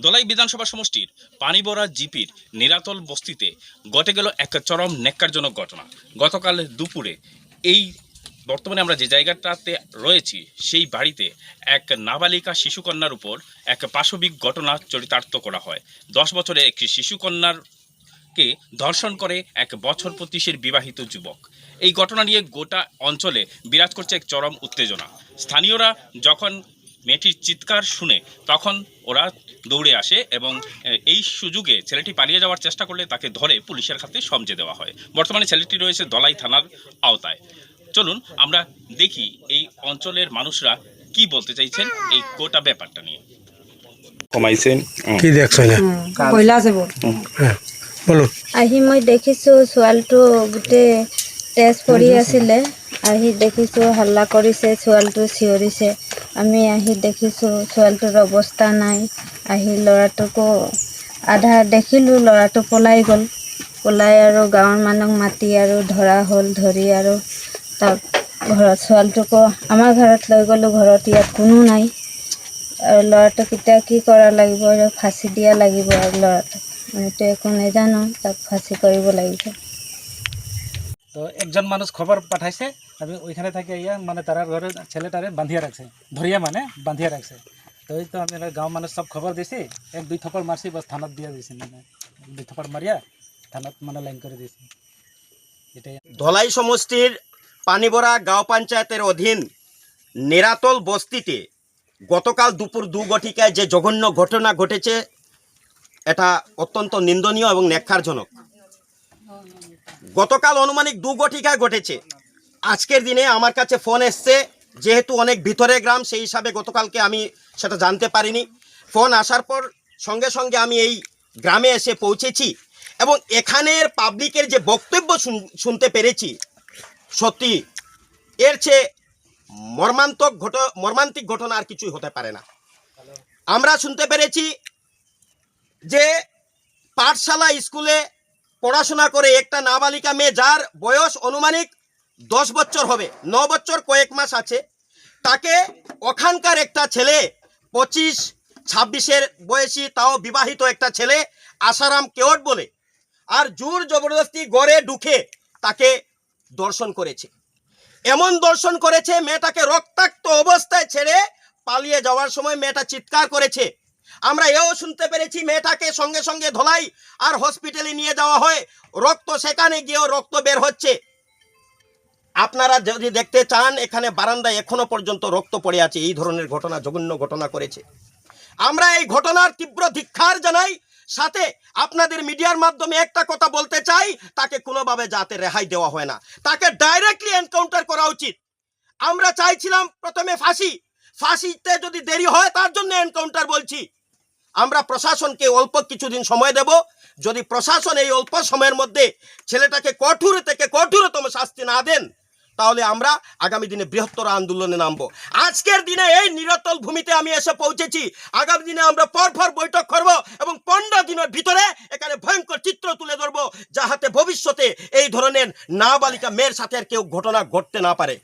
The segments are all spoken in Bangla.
দলাই বিধানসভা সমষ্টির পানিবরা জিপির নিরাতল বস্তিতে ঘটে গেল এক চরম নেককারজনক ঘটনা। গতকাল দুপুরে এই বর্তমানে আমরা যে জায়গাটাতে রয়েছি, সেই বাড়িতে এক নাবালিকা শিশুকন্যার উপর এক পাশবিক ঘটনা চরিতার্থ করা হয়। দশ বছরে একটি শিশুকন্যার কে ধর্ষণ করে এক বছর পঁচিশের বিবাহিত যুবক। এই ঘটনা নিয়ে গোটা অঞ্চলে বিরাজ করছে এক চরম উত্তেজনা। স্থানীয়রা যখন মেয়েটির চিৎকার শুনে তখন ওরা দৌড়ে আসে এবং এই সুযোগে ছেলেটি পালিয়ে যাওয়ার চেষ্টা করলে তাকে ধরে পুলিশের হাতে সমঝে দেওয়া হয়। বর্তমানে ছেলেটি রয়েছে দলাই থানার আওতায়। চলুন আমরা দেখি এই অঞ্চলের মানুষরা কি বলতে চাইছেন এই গোটা ব্যাপারটা নিয়ে। কমাইছেন কি যাব হ্যাঁ আহি মই দেখিছোঁ ছোৱালীটো গোটেই তেজ পৰি আছিলে। আহি দেখিছোঁ হাল্লা কৰিছে ছোৱালীটো চিঞৰিছে। আমি আহি দেখিছোঁ, ছোৱালীটোৰ অৱস্থা নাই। আহি ল'ৰাটোকো আধা দেখিলোঁ, ল'ৰাটো পলাই গ'ল। পলাই আৰু গাঁৱৰ মানুহক মাতি আৰু ধৰা হ'ল, ধৰি আৰু তাক ঘৰত, ছোৱালীটোকো আমাৰ ঘৰত লৈ গ'লোঁ, ঘৰত ইয়াত কোনো নাই। আৰু ল'ৰাটোক এতিয়া কি কৰা লাগিব আৰু ফাঁচি দিয়া লাগিব আৰু ল'ৰাটোক। আমিতো একো নাজানো, তাক ফাঁসি কৰিব লাগিব। তো একজন মানুষ খবর পাঠাইছে, আমি ওইখানে থাকি ইয়া মানে তারা ঘরে ছেলেটারে বাঁধিয়ে রাখছে, ধরিয়া মানে বাঁধিয়ে রাখছে। তো ওই তো আমি গাঁও মানুষ সব খবর দিছি, এক দুই থপড় মারছি বাস থানাত দিয়া দিছি মানে দুই থপড় মারিয়া থানাত মানে লাইন করে দিয়েছি এটাই। ধলাই সমষ্টির পানিবরা গাঁও পঞ্চায়েতের অধীন নেরাতল বস্তিতে গতকাল দুপুর দু গঠিকায় যে জঘন্য ঘটনা ঘটেছে, এটা অত্যন্ত নিন্দনীয় এবং নেক্ষারজনক গতকাল অনুমানিক দু গঠিকায় ঘটেছে। আজকের দিনে আমার কাছে ফোন এসছে, যেহেতু অনেক ভিতরে গ্রাম, সেই হিসাবে গতকালকে আমি সেটা জানতে পারিনি। ফোন আসার পর সঙ্গে সঙ্গে আমি এই গ্রামে এসে পৌঁছেছি এবং এখানের পাবলিকের যে বক্তব্য শুন- শুনতে পেরেছি, সত্যি এর চেয়ে মর্মান্তক ঘট, মর্মান্তিক ঘটনা আর কিছুই হতে পারে না। আমরা শুনতে পেরেছি যে পাঠশালা স্কুলে পড়াশোনা করে একটা নাবালিকা মেয়ে যার বয়স অনুমানিক দশ বছর হবে, ন বছর কয়েক মাস আছে। তাকে ওখানকার একটা ছেলে, পঁচিশ, ছাব্বিশের বয়সী তাও বিবাহিত একটা ছেলে আসারাম কেওট বলে, আর জোর জবরদস্তি গড়ে ঢুকে তাকে দর্শন করেছে। এমন দর্শন করেছে, মেয়েটাকে রক্তাক্ত অবস্থায় ছেড়ে পালিয়ে যাওয়ার সময় মেয়েটা চিৎকার করেছে আমরা এও শুনতে পেরেছি মেয়েটাকে সঙ্গে সঙ্গে ধোলাই আর হসপিটালে নিয়ে যাওয়া হয়। রক্ত সেখানে গিয়েও রক্ত বের হচ্ছে। আপনারা যদি দেখতে চান, এখানে বারান্দায় এখনও পর্যন্ত রক্ত পড়ে আছে। এই ধরনের ঘটনা, জঘন্য ঘটনা করেছে। আমরা এই ঘটনার তীব্র ধিক্ষার জানাই, সাথে আপনাদের মিডিয়ার মাধ্যমে একটা কথা বলতে চাই, তাকে কোনোভাবে যাতে রেহাই দেওয়া হয় না। তাকে ডাইরেক্টলি এনকাউন্টার করা উচিত। আমরা চাইছিলাম প্রথমে ফাঁসি ফাঁসিতে যদি দেরি হয়, তার জন্য এনকাউন্টার বলছি। আমরা প্রশাসনকে অল্প কিছুদিন সময় দেব। যদি প্রশাসন এই অল্প সময়ের মধ্যে ছেলেটাকে কঠোর থেকে কঠোরতম শাস্তি না দেন, তাহলে আমরা আগামী দিনে বৃহত্তর আন্দোলনে নামবো। আজকের দিনে এই নিরতল ভূমিতে আমি এসে পৌঁছেছি। আগামী দিনে আমরা পরপর বৈঠক করব এবং পনেরো দিনের ভিতরে এখানে ভয়ঙ্কর চিত্র তুলে ধরবো, যাহাতে ভবিষ্যতে এই ধরনের নাবালিকা মেয়ের সাথে আর কেউ ঘটনা ঘটতে না পারে।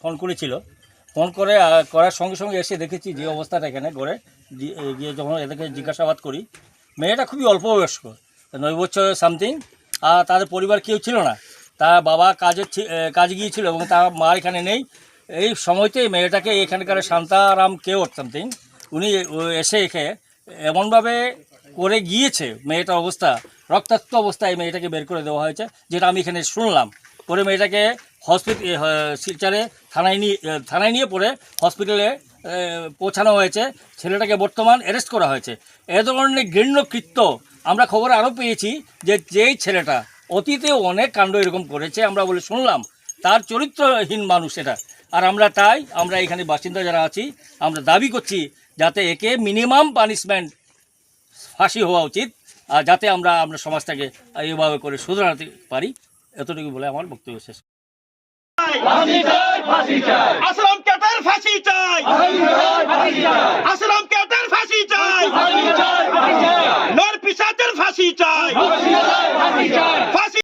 ফোন করেছিল। ফোন করে করার সঙ্গে সঙ্গে এসে দেখেছি যে অবস্থাটা এখানে গড়ে। গিয়ে যখন এদেরকে জিজ্ঞাসাবাদ করি মেয়েটা খুবই অল্প বয়স্ক নয় বছর সামথিং আর তাদের পরিবার কেউ ছিল না। তার বাবা কাজে ছি- এ, কাজে গিয়েছিল এবং তার মা এখানে নেই। এই সময়তেই মেয়েটাকে এখানকার শান্তারাম কেওট সামথিং উনি এসে এখে এমনভাবে করে গিয়েছে মেয়েটার অবস্থা। রক্তাক্ত অবস্থায় মেয়েটাকে বের করে দেওয়া হয়েছে, যেটা আমি এখানে শুনলাম। পরে মেয়েটাকে হসপিটাল শিলচারে থানায় নিয়ে থানায় নিয়ে পরে হসপিটালে পৌঁছানো হয়েছে। ছেলেটাকে বর্তমান অ্যারেস্ট করা হয়েছে। এ ধরনের ঘৃণ্য কৃত্য আমরা খবর আরও পেয়েছি যে যেই ছেলেটা অতীতে অনেক কাণ্ড এরকম করেছে, আমরা বলে শুনলাম। তার চরিত্রহীন মানুষ এটা। আর আমরা তাই, আমরা এখানে বাসিন্দা যারা আছি, আমরা দাবি করছি যাতে একে মিনিমাম পানিশমেন্ট ফাঁসি হওয়া উচিত। আর যাতে আমরা আমরা সমাজটাকে এইভাবে করে শুধরাতে পারি এতটুকু বলে আমার বক্তব্য শেষ। আসলাম